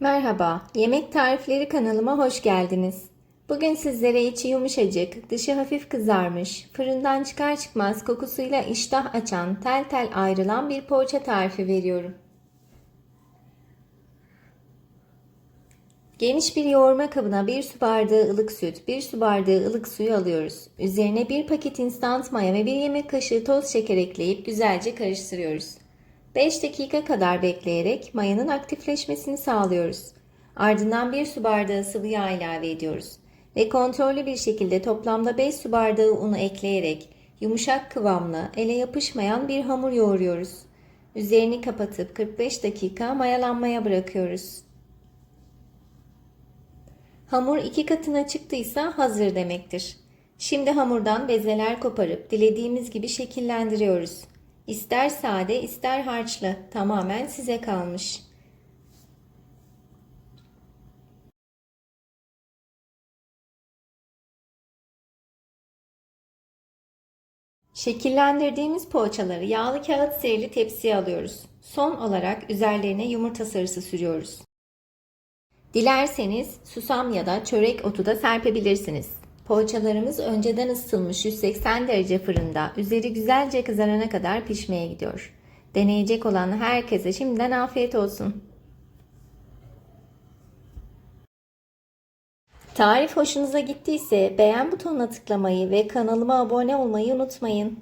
Merhaba, Yemek Tarifleri kanalıma hoş geldiniz. Bugün sizlere içi yumuşacık, dışı hafif kızarmış, fırından çıkar çıkmaz kokusuyla iştah açan, tel tel ayrılan bir poğaça tarifi veriyorum. Geniş bir yoğurma kabına 1 su bardağı ılık süt, 1 su bardağı ılık suyu alıyoruz. Üzerine 1 paket instant maya ve 1 yemek kaşığı toz şeker ekleyip güzelce karıştırıyoruz. 5 dakika kadar bekleyerek mayanın aktifleşmesini sağlıyoruz. Ardından 1 su bardağı sıvı yağ ilave ediyoruz. Ve kontrollü bir şekilde toplamda 5 su bardağı unu ekleyerek yumuşak kıvamlı, ele yapışmayan bir hamur yoğuruyoruz. Üzerini kapatıp 45 dakika mayalanmaya bırakıyoruz. Hamur iki katına çıktıysa hazır demektir. Şimdi hamurdan bezeler koparıp dilediğimiz gibi şekillendiriyoruz. İster sade ister harçlı tamamen size kalmış. Şekillendirdiğimiz poğaçaları yağlı kağıt serili tepsiye alıyoruz. Son olarak üzerlerine yumurta sarısı sürüyoruz. Dilerseniz susam ya da çörek otu da serpebilirsiniz. Poğaçalarımız önceden ısıtılmış 180 derece fırında üzeri güzelce kızarana kadar pişmeye gidiyor. Deneyecek olan herkese şimdiden afiyet olsun. Tarif hoşunuza gittiyse beğen butonuna tıklamayı ve kanalıma abone olmayı unutmayın.